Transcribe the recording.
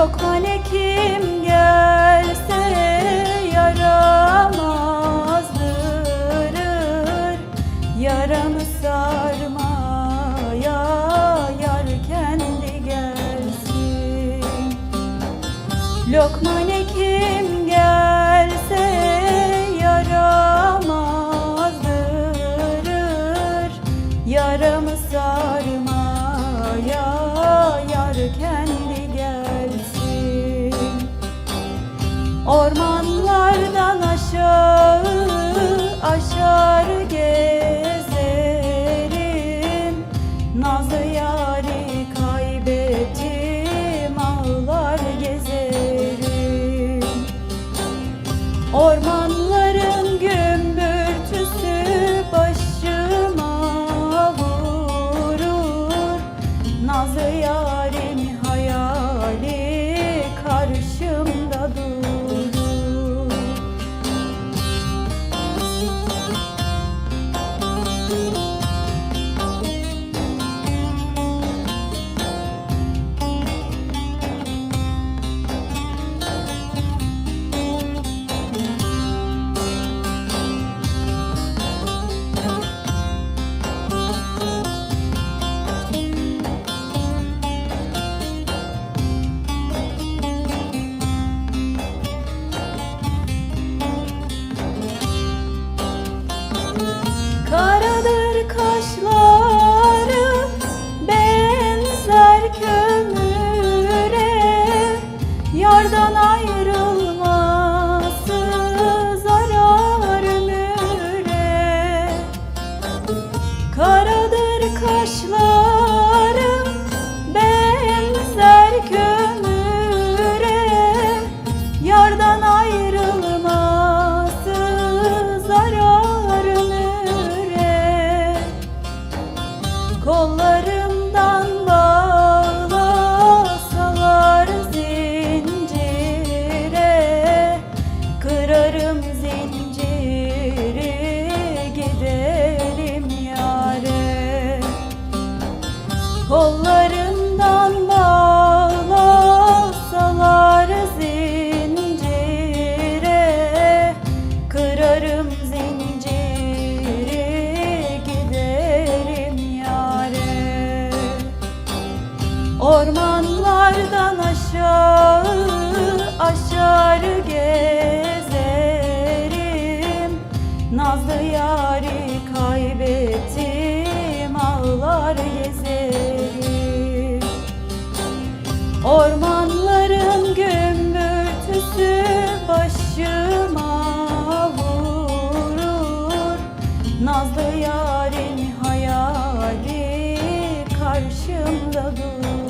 Lokman kim gelse yaramazdırır Yaramı sarmaya yar kendi gelsin. Lokman kim gelse yaramazdırır Kollarımdan bağlasalar zincire Kırarım zinciri giderim yâre Ormanlardan aşağı aşağı gezerim Nazlı yari karşımda dur.